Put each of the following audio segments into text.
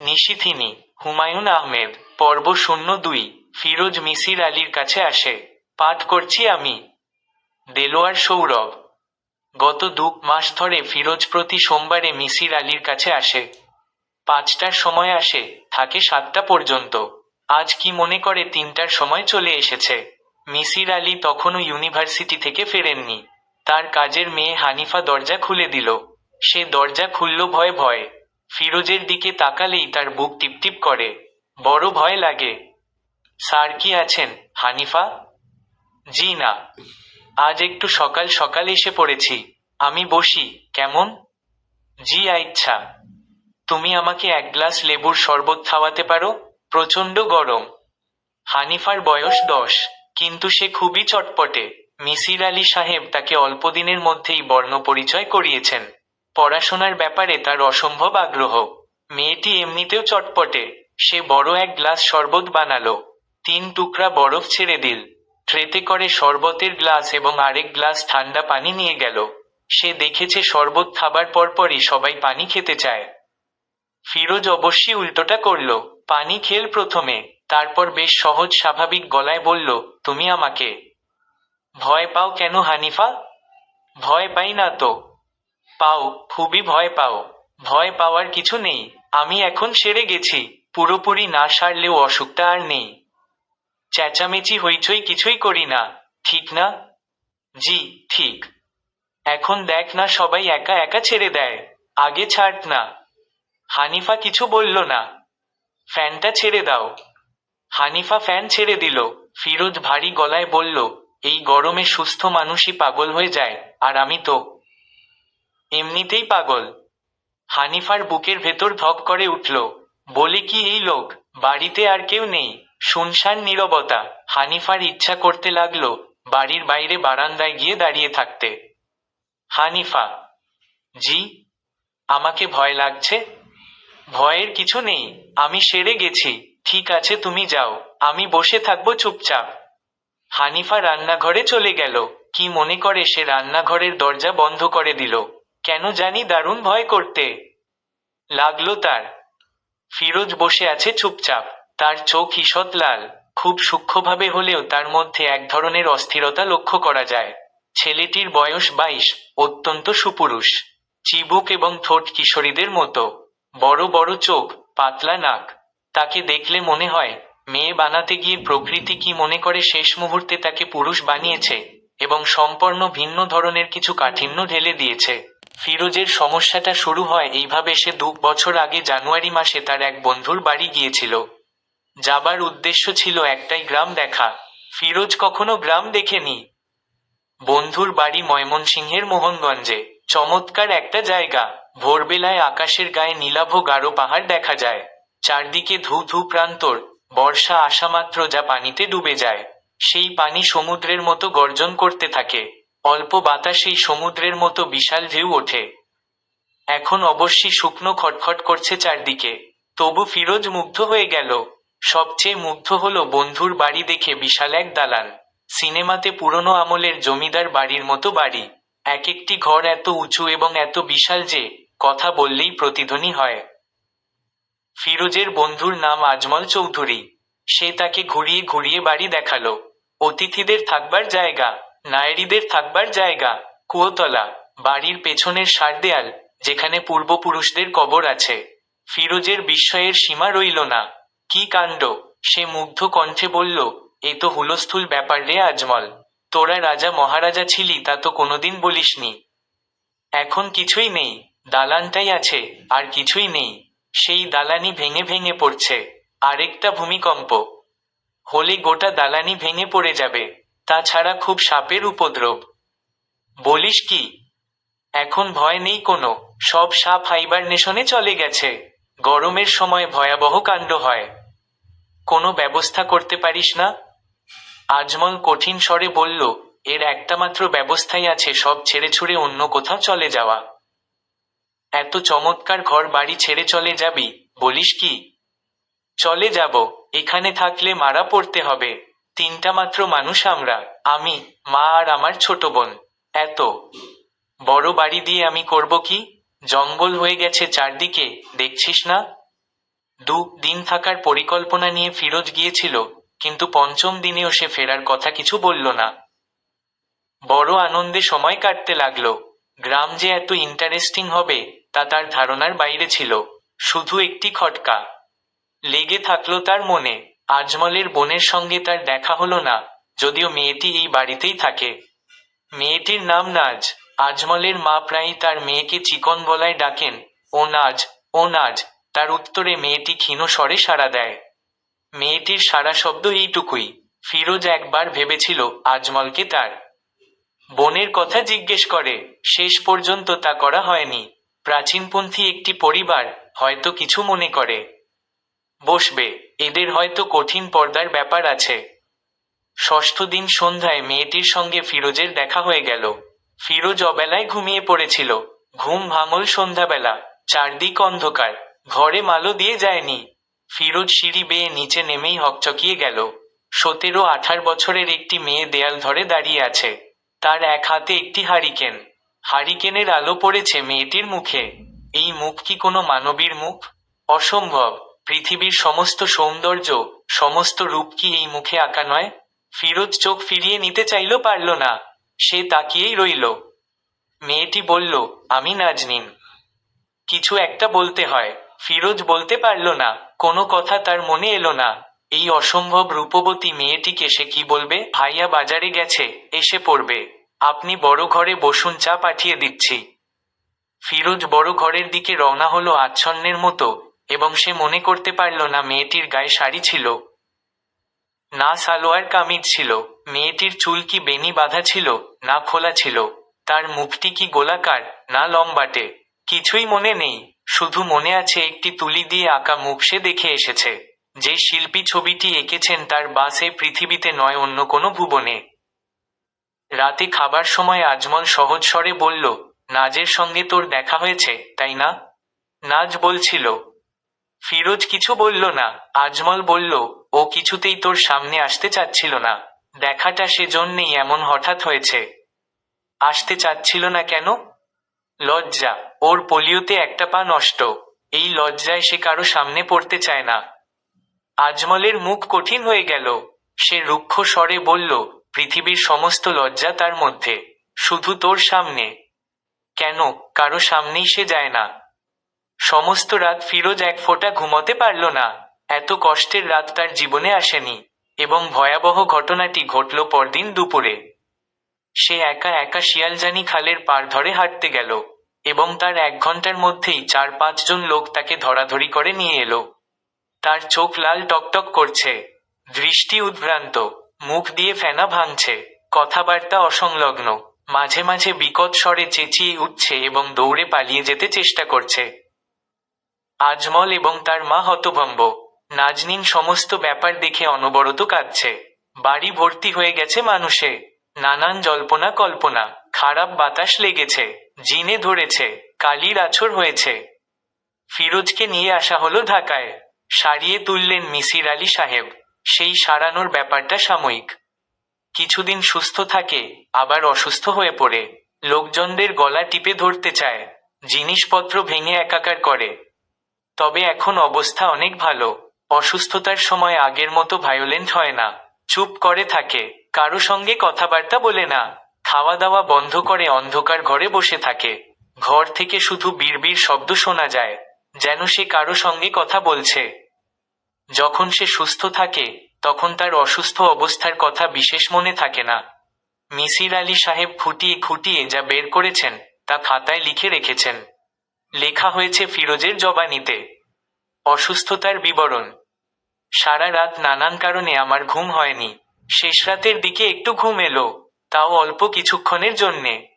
নিশিথিনী হুমায়ুন আহমেদ, পর্ব শূন্য দুই, ফিরোজ মিসির আলীর কাছে আসে। পাঠ করছি আমি। দেলোয়ার সৌরভ, গত দু মাস ধরে ফিরোজ প্রতি সোমবারে মিসির আলীর কাছে আসে। পাঁচটার সময় আসে, থাকে সাতটা পর্যন্ত। আজ কি মনে করে তিনটার সময় চলে এসেছে। মিসির আলী তখনও ইউনিভার্সিটি থেকে ফেরেননি। তার কাজের মেয়ে হানিফা দরজা খুলে দিল। সে দরজা খুলল ভয়ে ভয়ে। ফিরোজের দিকে তাকালেই তার বুক টিপটিপ করে। বড় ভয় লাগে। স্যার কি আছেন, হানিফা? জি না। আজ একটু সকাল সকাল এসে পড়েছি। আমি বসি, কেমন? জি ইচ্ছা তুমি আমাকে এক গ্লাস লেবুর শরবত খাওয়াতে পারো? প্রচণ্ড গরম। হানিফার বয়স দশ, কিন্তু সে খুবই চটপটে। মিসির আলী সাহেব তাকে অল্পদিনের মধ্যেই বর্ণ পরিচয় করিয়েছেন। পড়াশোনার ব্যাপারে তার অসম্ভব আগ্রহ। মেয়েটি এমনিতেও চটপটে। সে বড় এক গ্লাস শরবত বানালো। তিন টুকরা বরফ ছেড়ে দিল। ট্রেতে করে শরবতের গ্লাস এবং আরেক গ্লাস ঠান্ডা পানি নিয়ে গেল। সে দেখেছে শরবত খাবার পরপরই সবাই পানি খেতে চায়। ফিরোজ অবশ্যই উল্টোটা করল। পানি খেল প্রথমে। তারপর বেশ সহজ স্বাভাবিক গলায় বলল, তুমি আমাকে ভয় পাও কেন হানিফা? ভয় পাই না তো। পাও, খুবই ভয় পাও। ভয় পাওয়ার কিছু নেই। আমি এখন সেরে গেছি। পুরোপুরি না সারলেও অসুখটা আর নেই। চেঁচামেচি হইচই কিছুই করি না। ঠিক না? জি, ঠিক। এখন দেখ না সবাই একা একা ছেড়ে দেয়। আগে ছাড় না। হানিফা কিছু বলল না। ফ্যানটা ছেড়ে দাও। হানিফা ফ্যান ছেড়ে দিল। ফিরোজ ভারী গলায় বলল, এই গরমে সুস্থ মানুষই পাগল হয়ে যায়, আর আমি তো এমনিতেই পাগল। হানিফার বুকের ভেতর ধক করে উঠল, বলে কি এই লোক? বাড়িতে আর কেউ নেই। শুনশান নীরবতা। হানিফার ইচ্ছা করতে লাগল বাড়ির বাইরে বারান্দায় গিয়ে দাঁড়িয়ে থাকতে। হানিফা। জি? আমাকে ভয় লাগছে? ভয়ের কিছু নেই। আমি সেরে গেছি। ঠিক আছে, তুমি যাও। আমি বসে থাকব চুপচাপ। হানিফা রান্নাঘরে চলে গেল। কি মনে করে সে রান্নাঘরের দরজা বন্ধ করে দিল। কেন জানি দারুণ ভয় করতে। লাগল তার। ফিরোজ বসে আছে চুপচাপ। তার চোখ ঈষৎ লাল। খুব সূক্ষ্মভাবে হলেও তার মধ্যে এক ধরনের অস্থিরতা লক্ষ্য করা যায়। ছেলেটির বয়স বাইশ, অত্যন্ত সুপুরুষ। চিবুক এবং ঠোঁট কিশোরীদের মতো। বড় বড় চোখ, পাতলা নাক। তাকে দেখলে মনে হয়, মেয়ে বানাতে গিয়ে প্রকৃতি কি মনে করে শেষ মুহূর্তে তাকে পুরুষ বানিয়েছে এবং সম্পূর্ণ ভিন্ন ধরনের কিছু কাঠিন্য ঢেলে দিয়েছে। ফিরোজের সমস্যাটা শুরু হয় এইভাবে সে দু বছর আগে জানুয়ারি মাসে তার এক বন্ধুর বাড়ি গিয়েছিল। যাবার উদ্দেশ্য ছিল একটাই গ্রাম দেখা। ফিরোজ কখনো গ্রাম দেখেনি। বন্ধুর বাড়ি ময়মনসিংহের মোহনগঞ্জে। চমৎকার একটা জায়গা। ভোরবেলায় আকাশের গায়ে নীলাভ গাঢ় পাহাড় দেখা যায়। চারদিকে ধু ধু প্রান্তর। বর্ষা আসামাত্র যা পানিতে ডুবে যায়। সেই পানি সমুদ্রের মতো গর্জন করতে থাকে। অল্প বাতাসেই সমুদ্রের মতো বিশাল ঢেউ ওঠে। এখন অবশ্যই শুকনো খটখট করছে চারদিকে। তবু ফিরোজ মুগ্ধ হয়ে গেল। সবচেয়ে মুগ্ধ হলো বন্ধুর বাড়ি দেখে বিশাল এক দালান। সিনেমাতে পুরনো আমলের জমিদার বাড়ির মতো বাড়ি। এক একটি ঘর এত উঁচু এবং এত বিশাল যে কথা বললেই প্রতিধ্বনি হয়। ফিরোজের বন্ধুর নাম আজমল চৌধুরী। সে তাকে ঘুরিয়ে ঘুরিয়ে বাড়ি দেখাল। অতিথিদের থাকবার জায়গা। নায়েরিদের থাকবার জায়গা, কুয়োতলা, বাড়ির পেছনের সার দেয়াল যেখানে পূর্বপুরুষদের কবর আছে। ফিরোজের বিস্ময়ের সীমা রইল না। কি কাণ্ড? সে মুগ্ধ কণ্ঠে বলল, এ তো হুলস্থুল ব্যাপার রে আজমল। তোরা রাজা মহারাজা ছিলি, তা তো কোনোদিন বলিসনি। এখন কিছুই নেই, দালানটাই আছে, আর কিছুই নেই। সেই দালানি ভেঙে ভেঙে পড়ছে। আরেকটা ভূমিকম্প। হলে গোটা দালানি ভেঙে পড়ে যাবে। তাছাড়া খুব সাপের উপদ্রব। বলিস কি? এখন ভয় নেই কোনো। সব সাপ হাইবারনেশনে চলে গেছে। গরমের সময় ভয়াবহ কাণ্ড হয়। কোনো ব্যবস্থা করতে পারিস না? আজমল কঠিন স্বরে বলল, এর একটা মাত্র ব্যবস্থাই আছে সব ছেড়ে ছুড়ে অন্য কোথাও চলে যাওয়া। এত চমৎকার ঘর বাড়ি ছেড়ে চলে যাবি, বলিস কি? চলে যাব, এখানে থাকলে মারা পড়তে হবে। তিনটা মাত্র মানুষ আমরা, আমি, মা আর আমার ছোট বোন, এত। বড় বাড়ি দিয়ে আমি করব কি? জঙ্গল হয়ে গেছে চারদিকে, দেখছিস না? দু দিন থাকার পরিকল্পনা নিয়ে ফিরোজ গিয়েছিল, কিন্তু পঞ্চম দিনেও সে ফেরার কথা কিছু বলল না। বড় আনন্দে সময় কাটতে লাগল। গ্রাম যে এত ইন্টারেস্টিং হবে, তা তার ধারণার বাইরে ছিল। শুধু একটি খটকা। লেগে থাকল তার মনে। আজমলের বোনের সঙ্গে তার দেখা হলো না, যদিও মেয়েটি এই বাড়িতেই থাকে। মেয়েটির নাম নাজ। আজমলের মা প্রায়ই তার মেয়েকে চিকন বলায় ডাকেন, ও নাজ ও নাজ। তার উত্তরে মেয়েটি ক্ষীণ স্বরে সাড়া দেয়। মেয়েটির সারা শব্দ এইটুকুই। ফিরোজ একবার ভেবেছিল আজমলকে তার। বোনের কথা জিজ্ঞেস করে, শেষ পর্যন্ত তা করা হয়নি। প্রাচীনপন্থী একটি পরিবার হয়তো কিছু মনে করে। বসবে। এদের হয়তো কঠিন পর্দার ব্যাপার আছে। ষষ্ঠ দিন সন্ধ্যায় মেয়েটির সঙ্গে ফিরোজের দেখা হয়ে গেল। ফিরোজ অবেলায় ঘুমিয়ে পড়েছিল। ঘুম ভাঙল সন্ধ্যাবেলা। চারদিক অন্ধকার। ঘরে মালো দিয়ে যায়নি। ফিরোজ সিঁড়ি বেয়ে নিচে নেমেই হকচকিয়ে গেল। সতেরো আঠার বছরের একটি মেয়ে দেয়াল ধরে দাঁড়িয়ে আছে। তার এক হাতে একটি হারিকেন। হারিকেনের আলো পড়েছে মেয়েটির মুখে। এই মুখ কি কোনো মানবীর মুখ? অসম্ভব। পৃথিবীর সমস্ত সৌন্দর্য, সমস্ত রূপ কি এই মুখে আঁকা নয়? ফিরোজ চোখ ফিরিয়ে নিতে চাইল পারল না। সে তাকিয়েই রইল। মেয়েটি বলল, আমি নাজনিন। কিছু একটা বলতে হয়। ফিরোজ বলতে পারল না। কোনো কথা তার মনে এলো না। এই অসম্ভব রূপবতী মেয়েটিকে সে কি বলবে? ভাইয়া বাজারে গেছে, এসে পড়বে। আপনি বড় ঘরে বসুন, চা পাঠিয়ে দিচ্ছি। ফিরোজ বড় ঘরের দিকে রওনা হলো আচ্ছন্নের মতো। এবং সে মনে করতে পারল না মেয়েটির গায়ে শাড়ি ছিল। না সালোয়ার কামিজ ছিল, মেয়েটির চুল কি বেনি বাঁধা ছিল, না খোলা ছিল, তার মুখটি কি গোলাকার, না লম্বাটে, কিছুই মনে নেই, শুধু মনে আছে একটি তুলি দিয়ে আঁকা মুখ সে দেখে এসেছে। যে শিল্পী ছবিটি এঁকেছেন তার বাসে পৃথিবীতে নয়, অন্য কোনো ভুবনে। রাতে খাবার সময় আজমল সহজ স্বরে বলল, নাজের সঙ্গে তোর দেখা হয়েছে, তাই না? নাজ বলছিল ফিরোজ কিছু বলল না। আজমল বলল, ও কিছুতেই তোর সামনে আসতে চাচ্ছিল না। দেখাটা সেজন্যেই এমন হঠাৎ হয়েছে। আসতে চাচ্ছিল না কেন? লজ্জা। ওর পোলিওতে একটা পা নষ্ট। এই লজ্জায় সে কারও সামনে পড়তে চায় না। আজমলের মুখ কঠিন হয়ে গেল। সে রুক্ষ স্বরে বলল, পৃথিবীর সমস্ত লজ্জা তার মধ্যে। শুধু তোর সামনে। কেন? কারও সামনেই সে যায় না। সমস্ত রাত ফিরোজ এক ফোঁটা ঘুমোতে পারল না। এত কষ্টের রাত তার জীবনে আসেনি এবং ভয়াবহ ঘটনাটি ঘটল পরদিন দুপুরে। সে একা একা শিয়ালজানি খালের পার ধরে হাঁটতে গেল এবং তার এক ঘণ্টার মধ্যেই চার পাঁচজন লোক তাকে ধরাধরি করে নিয়ে এলো। তার চোখ লাল টকটক করছে, দৃষ্টি উদ্ভ্রান্ত, মুখ দিয়ে ফেনা ভাঙছে, কথাবার্তা অসংলগ্ন, মাঝে মাঝে বিকট স্বরে চেঁচিয়ে উঠছে এবং দৌড়ে পালিয়ে যেতে চেষ্টা করছে। আজমল এবং তার মা হতভম্ব। নাজনিন সমস্ত ব্যাপার দেখে অনবরত কাঁদছে। বাড়ি ভর্তি হয়ে গেছে মানুষে। নানান জল্পনা কল্পনা, খারাপ বাতাস লেগেছে, জিনে ধরেছে, কালির আছর হয়েছে। ফিরোজকে নিয়ে আসা হলো ঢাকায়। সারিয়ে তুললেন মিসির আলী সাহেব। সেই সারানোর ব্যাপারটা সাময়িক। কিছুদিন সুস্থ থাকে, আবার অসুস্থ হয়ে পড়ে। লোকজনদের গলা টিপে ধরতে চায়। জিনিসপত্র ভেঙে একাকার করে। তবে এখন অবস্থা অনেক ভালো। অসুস্থতার সময় আগের মতো ভায়োলেন্ট হয় না। চুপ করে থাকে। কারও সঙ্গে কথাবার্তা বলে না। খাওয়া দাওয়া বন্ধ করে অন্ধকার ঘরে বসে থাকে। ঘর থেকে শুধু বিড়বিড় শব্দ শোনা যায়, যেন সে কারও সঙ্গে কথা বলছে। যখন সে সুস্থ থাকে, তখন তার অসুস্থ অবস্থার কথা বিশেষ মনে থাকে না। মিসির আলী সাহেব খুঁটিয়ে খুঁটিয়ে যা বের করেছেন, তা খাতায় লিখে রেখেছেন। লেখা হয়েছে ফিরোজের জবানিতে। অসুস্থতার বিবরণ। সারা রাত নানান কারণে আমার ঘুম হয়নি। শেষ রাতের দিকে একটু ঘুম এলো, তাও অল্প কিছুক্ষণের জন্যে।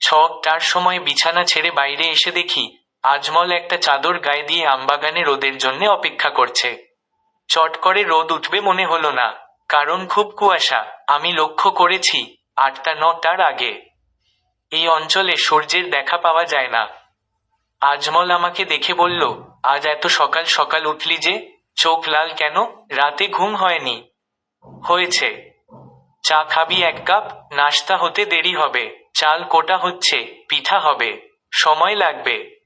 ছটার সময় বিছানা ছেড়ে বাইরে এসে দেখি, আজমল একটা চাদর গায়ে দিয়ে আমবাগানে রোদের জন্য অপেক্ষা করছে। চট করে রোদ উঠবে মনে হলো না, কারণ খুব কুয়াশা। আমি লক্ষ্য করেছি, আটটা নটার আগে। এই অঞ্চলে সূর্যের দেখা পাওয়া যায় না। আজমল আমাকে দেখে বলল, আজ এত সকাল সকাল উঠলি যে, চোখ লাল কেন? রাতে ঘুম হয়নি। হয়েছে। চা খাবি এক কাপ নাস্তা হতে দেরি হবে। চাল কোটা হচ্ছে, পিঠা হবে। সময় লাগবে।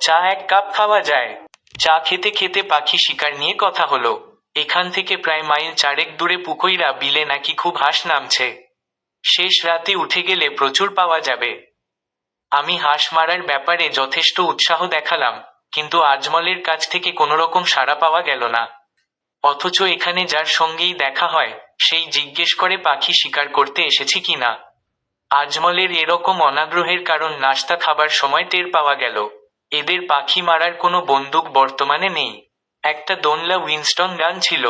চা এক কাপ খাওয়া যায়। চা খেতে খেতে পাখি শিকার নিয়ে কথা হলো। এখান থেকে প্রায় মাইল চারেক দূরে পুকইরা বিলে নাকি খুব হাঁস নামছে। শেষ রাতে উঠে গেলে প্রচুর পাওয়া যাবে। আমি হাঁস মারার ব্যাপারে যথেষ্ট উৎসাহ দেখালাম, কিন্তু আজমলের কাছ থেকে কোনো রকম সাড়া পাওয়া গেল না। অথচ এখানে যার সঙ্গেই দেখা হয়, সেই জিজ্ঞেস করে পাখি শিকার করতে এসেছি কিনা। আজমলের এরকম অনাগ্রহের কারণ নাস্তা খাবার সময় টের পাওয়া গেল। এদের পাখি মারার কোনো বন্দুক বর্তমানে নেই। একটা দোনলা উইনস্টন গান ছিল,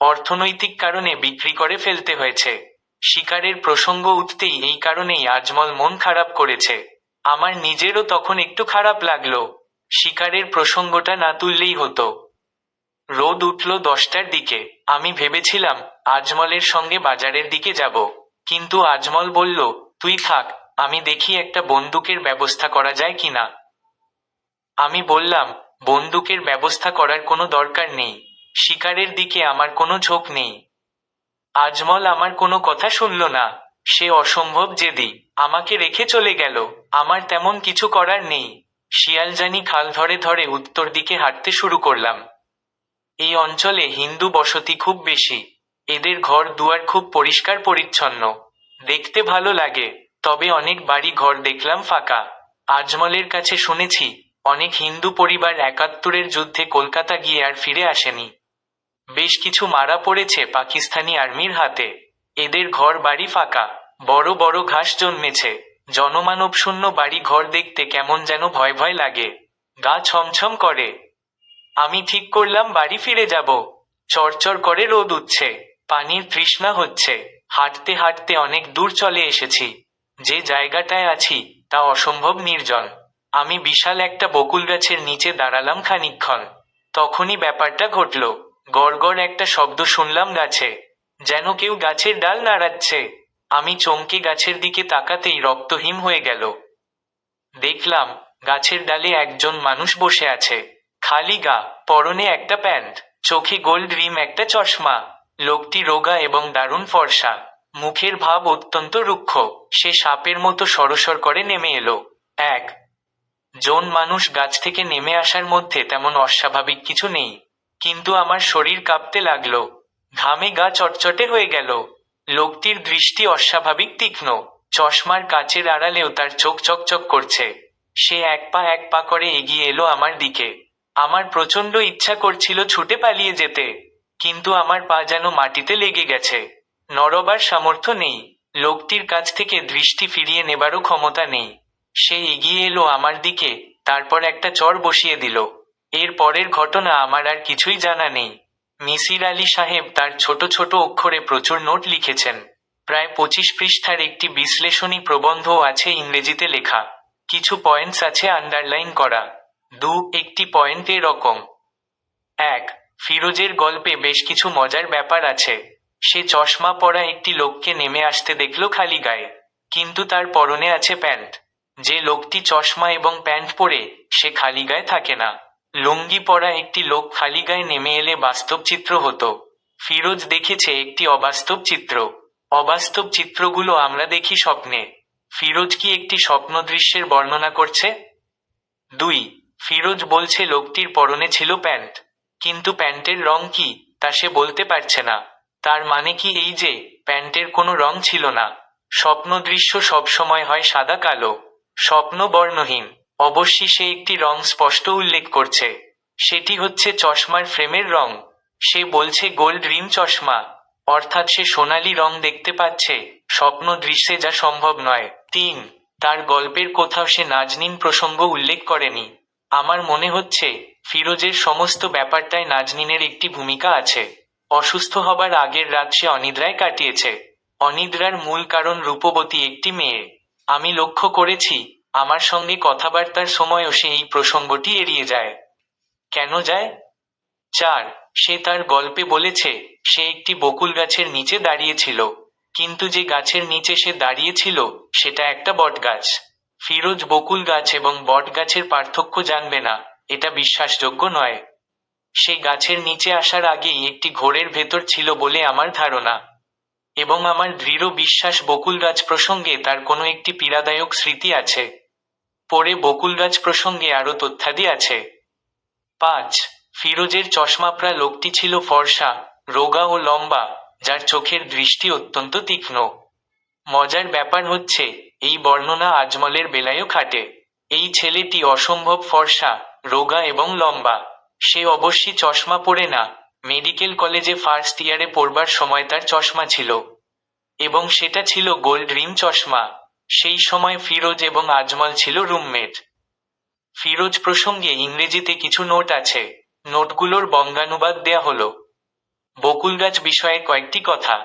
অর্থনৈতিক কারণে বিক্রি করে ফেলতে হয়েছে। শিকারের প্রসঙ্গ উঠতেই এই কারণেই আজমল মন খারাপ করেছে। আমার নিজেরও তখন একটু খারাপ লাগল। শিকারের প্রসঙ্গটা না তুললেই হতো। রোদ উঠল দশটার দিকে। আমি ভেবেছিলাম, আজমলের সঙ্গে বাজারের দিকে যাব। কিন্তু আজমল বলল, তুই থাক, আমি দেখি একটা বন্দুকের ব্যবস্থা করা যায় কিনা? আমি বললাম, বন্দুকের ব্যবস্থা করার কোনো দরকার নেই। শিকারের দিকে আমার কোনো ঝোঁক নেই। আজমল আমার কোনো কথা শুনল না। সে অসম্ভব জেদি। আমাকে রেখে চলে গেল। আমার তেমন কিছু করার নেই। শিয়ালজানি খাল ধরে ধরে উত্তর দিকে হাঁটতে শুরু করলাম। এই অঞ্চলে হিন্দু বসতি খুব বেশি। এদের ঘর দুয়ার খুব পরিষ্কার পরিচ্ছন্ন। দেখতে ভালো লাগে, তবে অনেক বাড়ি ঘর দেখলাম ফাঁকা। আজমলের কাছে শুনেছি, অনেক হিন্দু পরিবার একাত্তরের যুদ্ধে কলকাতা গিয়ে আর ফিরে আসেনি। বেশ কিছু মারা পড়েছে পাকিস্তানি আর্মির হাতে। এদের ঘর বাড়ি ফাঁকা, বড় বড় ঘাস জন্মেছে। জনমানব শূন্য বাড়ি ঘর দেখতে কেমন যেন ভয় ভয় লাগে। গা ছমছম করে। আমি ঠিক করলাম বাড়ি ফিরে যাব। চরচর করে রোদ উঠছে। পানির তৃষ্ণা হচ্ছে। হাঁটতে হাঁটতে অনেক দূর চলে এসেছি। যে জায়গাটায় আছি, তা অসম্ভব নির্জন। আমি বিশাল একটা বকুল গাছের নিচে দাঁড়ালাম খানিকক্ষণ। তখনই ব্যাপারটা ঘটল। গড়গড় একটা শব্দ শুনলাম গাছে। যেন কেউ গাছের ডাল নাড়াচ্ছে। আমি চমকে গাছের দিকে তাকাতেই রক্তহীন হয়ে গেল। দেখলাম গাছের ডালে একজন মানুষ বসে আছে। খালি গা, পরনে একটা প্যান্ট, চোখে গোল্ড রিম একটা চশমা। লোকটি রোগা এবং দারুণ ফর্সা। মুখের ভাব অত্যন্ত রুক্ষ। সে সাপের মতো সরসর করে নেমে এলো। এক, জন মানুষ গাছ থেকে নেমে আসার মধ্যে তেমন অস্বাভাবিক কিছু নেই। কিন্তু আমার শরীর কাঁপতে লাগল। ঘামে গা চটচটে হয়ে গেল। লোকটির দৃষ্টি অস্বাভাবিক তীক্ষ্ণ। চশমার কাচের আড়ালেও তার চোখ চকচক করছে। সে এক পা এক পা করে এগিয়ে এলো আমার দিকে। আমার প্রচণ্ড ইচ্ছা করছিল ছুটে পালিয়ে যেতে, কিন্তু আমার পা যেন মাটিতে লেগে গেছে। নরবার সামর্থ্য নেই। লোকটির কাছ থেকে দৃষ্টি ফিরিয়ে নেবারও ক্ষমতা নেই। সে এগিয়ে এলো আমার দিকে, তারপর একটা চর বসিয়ে দিল। এর পরের ঘটনা আমার আর কিছুই জানা নেই। মিসির আলী সাহেব তার ছোট ছোট অক্ষরে প্রচুর নোট লিখেছেন। প্রায় পঁচিশ পৃষ্ঠার একটি বিশ্লেষণী প্রবন্ধও আছে ইংরেজিতে লেখা। কিছু পয়েন্টস আছে আন্ডারলাইন করা। দু, একটি পয়েন্ট এরকম এক, ফিরোজের গল্পে বেশ কিছু মজার ব্যাপার আছে। সে চশমা পরা একটি লোককে নেমে আসতে দেখল খালি গায়ে। কিন্তু তার পরনে আছে প্যান্ট। যে লোকটি চশমা এবং প্যান্ট পরে, সে খালি গায়ে থাকে না। লুঙ্গি পরা একটি লোক খালি গায়ে নেমে এলে বাস্তব চিত্র হতো। ফিরোজ দেখেছে একটি অবাস্তব চিত্র। অবাস্তব চিত্রগুলো আমরা দেখি স্বপ্নে। ফিরোজ কি একটি স্বপ্ন দৃশ্যের বর্ণনা করছে? দুই, ফিরোজ বলছে লোকটির পরনে ছিল প্যান্ট। কিন্তু প্যান্টের রং কি, তা সে বলতে পারছে না। তার মানে কি এই যে, প্যান্টের কোনো রং ছিল না। স্বপ্ন দৃশ্য সবসময় হয় সাদা কালো স্বপ্ন বর্ণহীন। অবশ্যই সে একটি রং স্পষ্ট উল্লেখ করছে। সেটি হচ্ছে চশমার ফ্রেমের রং। সে বলছে, গোল্ড রিম চশমা। অর্থাৎ সে সোনালি রং দেখতে পাচ্ছে। স্বপ্ন দৃশ্যে যা সম্ভব নয়। তিন, তার গল্পের কোথাও সে নাজনীন প্রসঙ্গ উল্লেখ করেনি। আমার মনে হচ্ছে, ফিরোজের সমস্ত ব্যাপারটায় নাজনিনের একটি ভূমিকা আছে। অসুস্থ হবার আগের রাত সে অনিদ্রায় কাটিয়েছে। অনিদ্রার মূল কারণ রূপবতী একটি মেয়ে। আমি লক্ষ্য করেছি আমার সঙ্গে কথাবার্তার সময়ও সে এই প্রসঙ্গটি এড়িয়ে যায়। কেন যায়? চার, সে তার গল্পে বলেছে, সে একটি বকুল গাছের নিচে দাঁড়িয়েছিল। কিন্তু যে গাছের নিচে সে দাঁড়িয়েছিল, সেটা একটা বটগাছ। ফিরোজ বকুল গাছ এবং বট গাছের পার্থক্য জানবে না, এটা বিশ্বাসযোগ্য নয়। সে গাছের নিচে আসার আগেই একটি ঘোরের ভেতর ছিল বলে আমার ধারণা। এবং আমার দৃঢ় বিশ্বাস বকুল গাছ প্রসঙ্গে তার কোনো একটি পীড়াদায়ক স্মৃতি আছে। পরে বকুলরাজ প্রসঙ্গে আরও তথ্যাদি আছে। পাঁচ, ফিরোজের চশমাপ্রা লোকটি ছিল ফর্সা, রোগা ও লম্বা, যার চোখের দৃষ্টি অত্যন্ত তীক্ষ্ণ। মজার ব্যাপার হচ্ছে, এই বর্ণনা আজমলের বেলায়ও খাটে। এই ছেলেটি অসম্ভব ফর্সা, রোগা এবং লম্বা। সে অবশ্যই চশমা পরে না, মেডিকেল কলেজে ফার্স্ট ইয়ারে পড়বার সময় তার চশমা ছিল। এবং সেটা ছিল গোল্ড রিম চশমা। সেই সময় ফিরোজ এবং আজমল ছিল রুমমেট। ফিরোজ প্রসঙ্গে ইংরেজিতে কিছু নোট আছে। নোটগুলোর বঙ্গানুবাদ দেয়া হলো। বকুল গাছ বিষয়ে কয়েকটি কথা।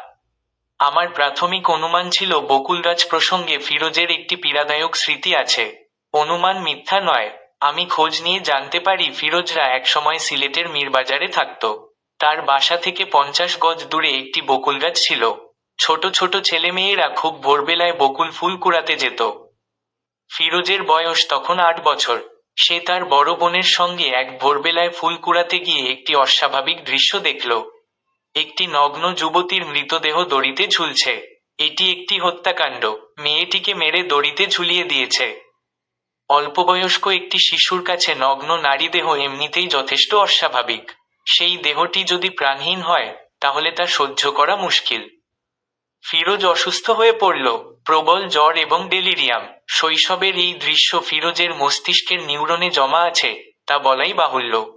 আমার প্রাথমিক অনুমান ছিল বকুল গাছ প্রসঙ্গে ফিরোজের একটি পীড়াদায়ক স্মৃতি আছে। অনুমান মিথ্যা নয়। আমি খোঁজ নিয়ে জানতে পারি ফিরোজরা একসময় সিলেটের মীরবাজারে থাকত। তার বাসা থেকে পঞ্চাশ গজ দূরে একটি বকুল গাছ ছিল। ছোট ছোট ছেলেমেয়েরা খুব ভোরবেলায় বকুল ফুল কুড়াতে যেত। ফিরোজের বয়স তখন আট বছর। সে তার বড় বোনের সঙ্গে এক ভোরবেলায় ফুল কুড়াতে গিয়ে একটি অস্বাভাবিক দৃশ্য দেখল। একটি নগ্ন যুবতীর মৃতদেহ দড়িতে ঝুলছে। এটি একটি হত্যাকাণ্ড। মেয়েটিকে মেরে দড়িতে ঝুলিয়ে দিয়েছে। অল্পবয়স্ক একটি শিশুর কাছে নগ্ন নারী দেহ এমনিতেই যথেষ্ট অস্বাভাবিক। সেই দেহটি যদি প্রাণহীন হয়, তাহলে তা সহ্য করা মুশকিল। ফিরোজ অসুস্থ হয়ে পড়ল। প্রবল জ্বর এবং ডেলিরিয়াম। শৈশবের এই দৃশ্য ফিরোজের মস্তিষ্কের নিউরনে জমা আছে, তা বলাই বাহুল্য।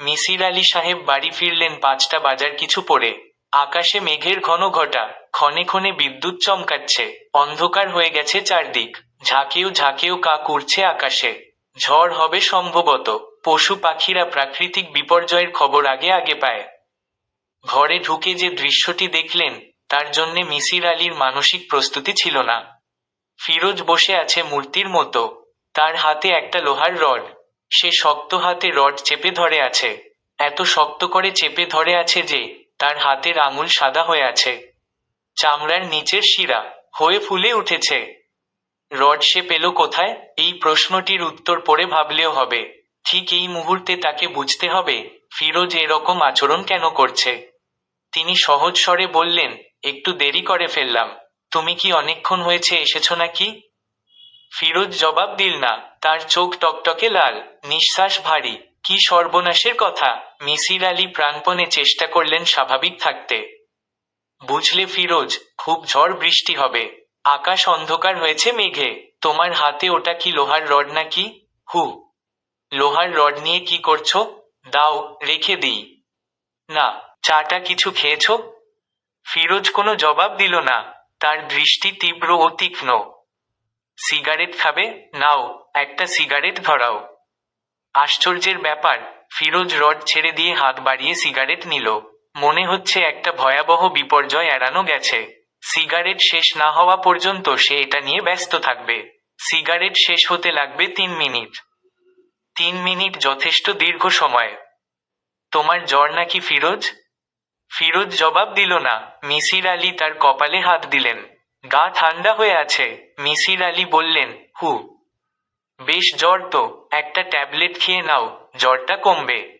মিসির আলী সাহেব বাড়ি ফিরলেন পাঁচটা বাজার কিছু পরে। আকাশে মেঘের ঘন ঘটা, ক্ষণে ক্ষণে বিদ্যুৎ চমকাচ্ছে, অন্ধকার হয়ে গেছে চারদিক। ঝাঁকেও ঝাঁকেও কাক উড়ছে আকাশে। ঝড় হবে সম্ভবত, পশু পাখিরা প্রাকৃতিক বিপর্যয়ের খবর আগে আগে পায়। ঘরে ঢুকে যে দৃশ্যটি দেখলেন তার জন্যে মিসির আলীর মানসিক প্রস্তুতি ছিল না। ফিরোজ বসে আছে মূর্তির মতো। তার হাতে একটা লোহার রড। সে শক্ত হাতে রড চেপে ধরে আছে। এত শক্ত করে চেপে ধরে আছে যে, তার হাতের আঙুল সাদা হয়ে আছে। চামড়ার নিচের শিরা হয়ে ফুলে উঠেছে। রড সে পেল কোথায়? এই প্রশ্নটির উত্তর পরে ভাবলেও হবে। ঠিক এই মুহূর্তে তাকে বুঝতে হবে, ফিরোজ এরকম আচরণ কেন করছে? তিনি সহজ স্বরে বললেন একটু দেরি করে ফেললাম। তুমি কি অনেকক্ষণ হয়েছে এসেছ নাকি? ফিরোজ জবাব দিল না। তার চোখ টকটকে লাল, নিঃশ্বাস ভারী। কি সর্বনাশের কথা। মিসির আলী প্রাণপণে চেষ্টা করলেন স্বাভাবিক থাকতে। বুঝলে ফিরোজ, খুব ঝড় বৃষ্টি হবে। আকাশ অন্ধকার হয়েছে মেঘে। তোমার হাতে ওটা কি লোহার রড নাকি? হু। লোহার রড নিয়ে কি করছ? দাও, রেখে দিই। না, চাটা কিছু খেয়েছো? ফিরোজ কোনো জবাব দিল না। তার দৃষ্টি তীব্র ও তীক্ষ্ণ। সিগারেট খাবে? নাও, একটা সিগারেট ধরাও। আশ্চর্যের ব্যাপার, ফিরোজ রড ছেড়ে দিয়ে হাত বাড়িয়ে সিগারেট নিল। মনে হচ্ছে একটা ভয়াবহ বিপর্যয় এড়ানো গেছে। সিগারেট শেষ না হওয়া পর্যন্ত সে এটা নিয়ে ব্যস্ত থাকবে। সিগারেট শেষ হতে লাগবে তিন মিনিট। তিন মিনিট যথেষ্ট দীর্ঘ সময়। তোমার জ্বর নাকি ফিরোজ? ফিরোজ জবাব দিল না। মিসির আলী তার কপালে হাত দিলেন। গা ঠান্ডা হয়ে আছে। মিসির আলী বললেন, হু, বেশ জ্বর তো, একটা ট্যাবলেট খেয়ে নাও, জ্বরটা কমবে।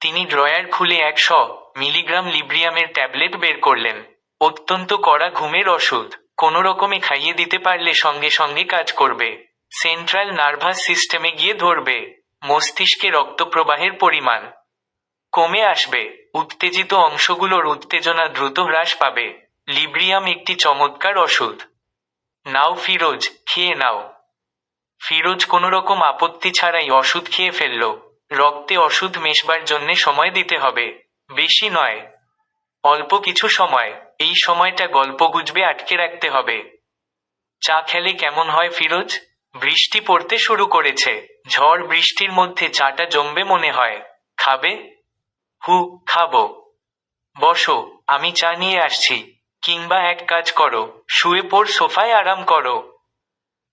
তিনি ড্রয়ার খুলে একশো মিলিগ্রাম লিব্রিয়ামের ট্যাবলেট বের করলেন। অত্যন্ত কড়া ঘুমের ওষুধ। কোনো রকমে খাইয়ে দিতে পারলে সঙ্গে সঙ্গে কাজ করবে। সেন্ট্রাল নার্ভাস সিস্টেমে গিয়ে ধরবে। মস্তিষ্কে রক্তপ্রবাহের পরিমাণ। কমে আসবে। উত্তেজিত অংশগুলোর উত্তেজনা দ্রুত হ্রাস পাবে। লিব্রিয়াম একটি চমৎকার ওষুধ। নাও ফিরোজ, খেয়ে নাও। ফিরোজ কোনো রকম আপত্তি ছাড়াই ওষুধ খেয়ে ফেলল। রক্তে ওষুধ মেশবার জন্য সময় দিতে হবে। বেশি নয়। অল্প কিছু সময়। এই সময়টা গল্প গুজবে আটকে রাখতে হবে। চা খেলে কেমন হয় ফিরোজ? বৃষ্টি পড়তে শুরু করেছে। ঝড় বৃষ্টির মধ্যে চাটা জমবে মনে হয়। খাবে? হু, খাব। বসো, আমি চা নিয়ে আসছি, কিংবা এক কাজ করো, শুয়ে পড়, সোফায় আরাম করো।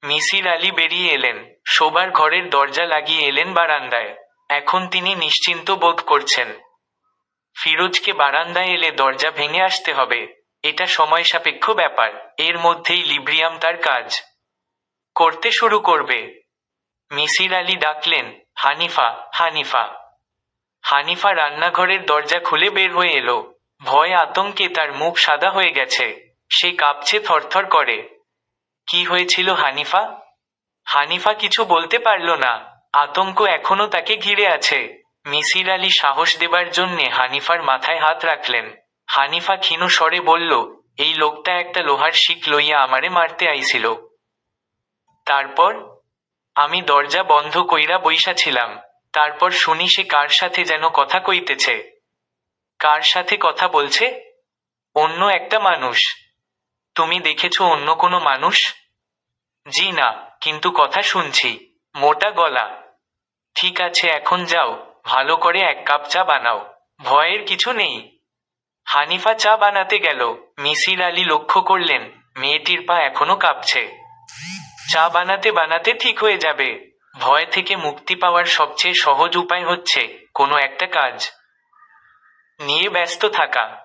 মিসির আলী বেরিয়ে এলেন, শোবার ঘরের দরজা লাগিয়ে এলেন বারান্দায়। এখন তিনি নিশ্চিন্ত বোধ করছেন। ফিরোজকে বারান্দায় এলে দরজা ভেঙে আসতে হবে, এটা সময় সাপেক্ষ ব্যাপার, এর মধ্যেই লিব্রিয়াম তার কাজ। করতে শুরু করবে। মিসির আলী ডাকলেন, হানিফা হানিফা। হানিফা রান্নাঘরের দরজা খুলে বের হয়ে এলো। ভয় আতঙ্কে তার মুখ সাদা হয়ে গেছে। সে কাঁপছে, থরথর করে। কি হয়েছিল হানিফা? হানিফা কিছু বলতে পারল না। আতঙ্ক এখনও তাকে ঘিরে আছে। মিসির আলী সাহস দেবার জন্যে হানিফার মাথায় হাত রাখলেন। হানিফা ক্ষীণ স্বরে বলল, এই লোকটা একটা লোহার শিক লইয়া আমারে মারতে আইছিল। তারপর? আমি দরজা বন্ধ কইরা বইসা ছিলাম। তারপর শুনি সে কার সাথে যেন কথা কইতেছে। কার সাথে কথা বলছে? অন্য একটা মানুষ। তুমি দেখেছ অন্য কোনো মানুষ? জি না, কিন্তু কথা শুনছি, মোটা গলা। ঠিক আছে, এখন যাও, ভালো করে এক কাপ চা বানাও। ভয়ের কিছু নেই। হানিফা চা বানাতে গেল। মিসির আলী লক্ষ্য করলেন, মেয়েটির পা এখনও কাঁপছে। চা বানাতে বানাতে ঠিক হয়ে যাবে। ভয় থেকে মুক্তি পাওয়ার সবচেয়ে সহজ উপায় হচ্ছে কোনো একটা কাজ। নিয়ে ব্যস্ত থাকা।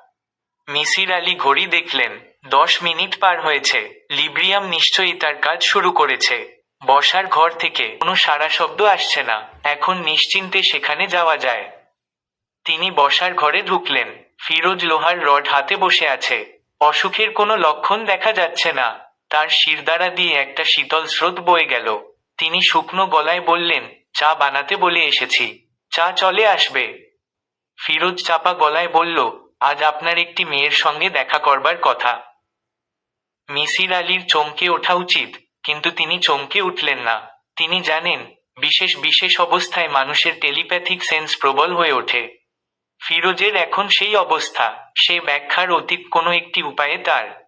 মিসির আলী ঘড়ি দেখলেন, দশ মিনিট পার হয়েছে। লিব্রিয়াম নিশ্চয়ই তার কাজ শুরু করেছে। বসার ঘর থেকে কোনো সারা শব্দ আসছে না। এখন নিশ্চিন্তে সেখানে যাওয়া যায়। তিনি বসার ঘরে ঢুকলেন। ফিরোজ লোহার রড হাতে বসে আছে। অসুখের কোনো লক্ষণ দেখা যাচ্ছে না। তার শিরদাঁড়া দিয়ে একটা শীতল স্রোত বয়ে গেল। তিনি শুকনো গলায় বললেন, চা বানাতে বলে এসেছি। চা চলে আসবে। ফিরোজ চাপা গলায় বলল, আজ আপনার একটি মেয়ের সঙ্গে দেখা করবার কথা। মিসির আলীর চমকে ওঠা উচিত, কিন্তু তিনি চমকে উঠলেন না। তিনি জানেন, বিশেষ বিশেষ অবস্থায় মানুষের টেলিপ্যাথিক সেন্স প্রবল হয়ে ওঠে। ফিরোজের এখন সেই অবস্থা, সে ব্যাখ্যার অতীত কোনো একটি উপায়ে তার।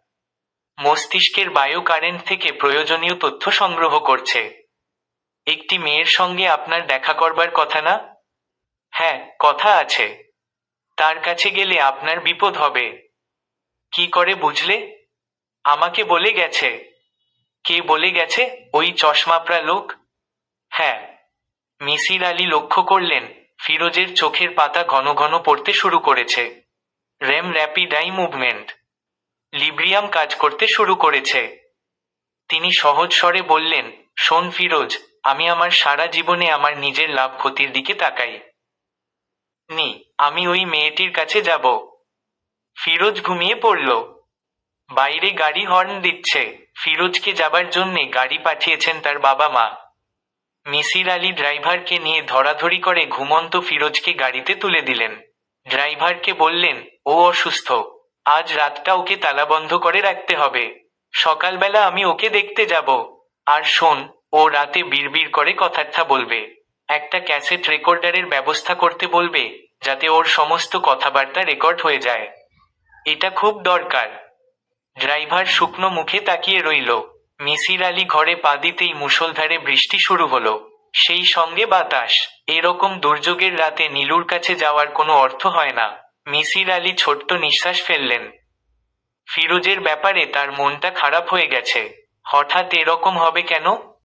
মস্তিষ্কের বায়ো কারেন্ট থেকে প্রয়োজনীয় তথ্য সংগ্রহ করছে। একটি মেয়ের সঙ্গে আপনার দেখা করবার কথা না? হ্যাঁ কথা আছে। তার কাছে গেলে আপনার বিপদ হবে। কি করে বুঝলে? আমাকে বলে গেছে। কে বলে গেছে? ওই চশমাপরা লোক? হ্যাঁ। মিসির আলী লক্ষ্য করলেন, ফিরোজের চোখের পাতা ঘন ঘন পড়তে শুরু করেছে। REM rapid eye movement. Librium কাজ করতে শুরু করেছে। তিনি সহজ স্বরে বললেন, শোন ফিরোজ আমি আমার সারা জীবনে আমার নিজের লাভ ক্ষতির দিকে তাকাই। নি, আমি ওই মেয়েটির কাছে যাব। ফিরোজ ঘুমিয়ে পড়ল। বাইরে গাড়ি হর্ন দিচ্ছে। ফিরোজকে যাবার জন্যে গাড়ি পাঠিয়েছেন তার বাবা মা। মিসির আলী ড্রাইভারকে নিয়ে ধরাধরি করে ঘুমন্ত ফিরোজকে গাড়িতে তুলে দিলেন। ড্রাইভারকে বললেন, ও অসুস্থ। আজ রাতটা ওকে তালাবন্ধ করে রাখতে হবে। সকালবেলা আমি ওকে দেখতে যাব। আর শোন ও রাতে বিড়বিড় করে কথাটা বলবে। একটা ক্যাসেট রেকর্ডারের ব্যবস্থা করতে বলবে, যাতে ওর সমস্ত কথাবার্তা রেকর্ড হয়ে যায়। এটা খুব দরকার। ড্রাইভার শুকনো মুখে তাকিয়ে রইল। মিসির আলী ঘরে পা দিতেই মুষলধারে বৃষ্টি শুরু হলো। সেই সঙ্গে বাতাস। এরকম দুর্যোগের রাতে নীলুর কাছে যাওয়ার কোনো অর্থ হয় না। মিসির আলী ছোট্ট নিঃশ্বাস ফেললেন। ফিরোজের ব্যাপারে তার মনটা খারাপ হয়ে গেছে। হঠাৎ এরকম হবে কেন?